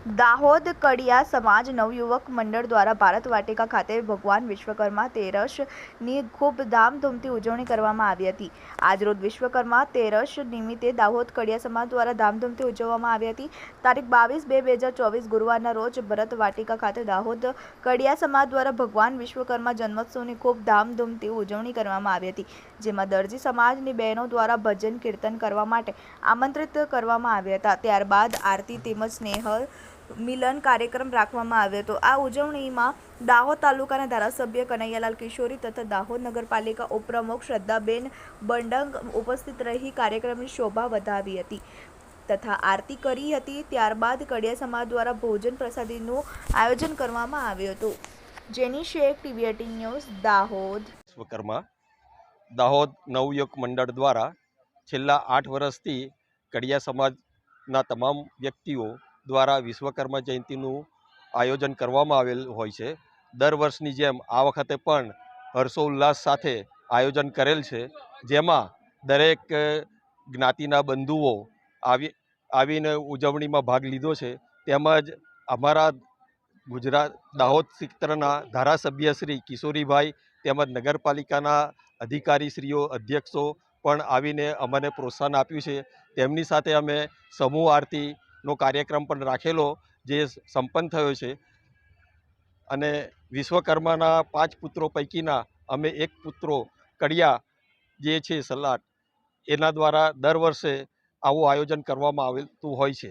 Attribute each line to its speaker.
Speaker 1: દાહોદ કડિયા સમાજ નવયુવક મંડળ દ્વારા ભારત વાટિકા ખાતે ભગવાન વિશ્વકર્મા તેરસની ખૂબ ધામધૂમથી ઉજવણી કરવામાં આવી હતી. આજરોજ વિશ્વકર્મા તેરસ નિમિત્તે દાહોદ કડિયા સમાજ દ્વારા ધામધૂમથી ઉજવવામાં આવી હતી. તારીખ બાવીસ બે બે હજાર ચોવીસ ગુરુવારના રોજ ભરત વાટિકા ખાતે દાહોદ કડિયા સમાજ દ્વારા ભગવાન વિશ્વકર્મા જન્મોત્સવની ખૂબ ધામધૂમથી ઉજવણી કરવામાં આવી હતી, જેમાં દરજી સમાજની બહેનો દ્વારા ભજન કીર્તન કરવા માટે આમંત્રિત કરવામાં આવ્યા હતા. ત્યારબાદ આરતી તેમજ સ્નેહ મિલન કાર્યક્રમ રાખવામાં આવ્યો હતો. આ ઉજવણીમાં દાહોદ તાલુકાના ધારાસભ્ય કનૈયાલાલ કિશોરી તથા દાહોદ નગરપાલિકા ઉપપ્રમુખ શ્રદ્ધાબેન બંડંગ ઉપસ્થિત રહી કાર્યક્રમની શોભા વધાવી હતી તથા આરતી કરી હતી. ત્યારબાદ કડિયા સમાજ દ્વારા ભોજન પ્રસાદીનું આયોજન કરવામાં આવ્યું હતું. જેની Sheikh TV eighteen news, Dahod.
Speaker 2: Vishwakarma, Dahod નવયુક મંડળ દ્વારા છેલ્લા આઠ વર્ષથી કડિયા સમાજના તમામ વ્યક્તિઓ દ્વારા વિશ્વકર્મા જયંતિનું આયોજન કરવામાં આવેલ હોય છે. દર વર્ષની જેમ આ વખતે પણ હર્ષોલ્લાસ સાથે આયોજન કરેલ છે. જેમાં દરેક જ્ઞાતિના બંધુઓ આવી, આવીને ઉજવણીમાં ભાગ લીધો છે. તેમજ અમારા ગુજરાત દાહોદ ક્ષેત્રના ધારાસભ્ય શ્રી કિશોરીભાઈ તેમજ નગરપાલિકાના અધિકારીશ્રીઓ, અધ્યક્ષો પણ આવીને અમને પ્રોત્સાહન આપ્યું છે. તેમની સાથે અમે સમૂહ આરતીનો કાર્યક્રમ પણ રાખેલો જે સંપન્ન થયો છે. અને વિશ્વકર્માના પાંચ પુત્રો પૈકીના અમે એક પુત્રો, કડિયા, જે છે સલાટ એના દ્વારા દર વર્ષે આવું આયોજન કરવામાં આવતું હોય છે.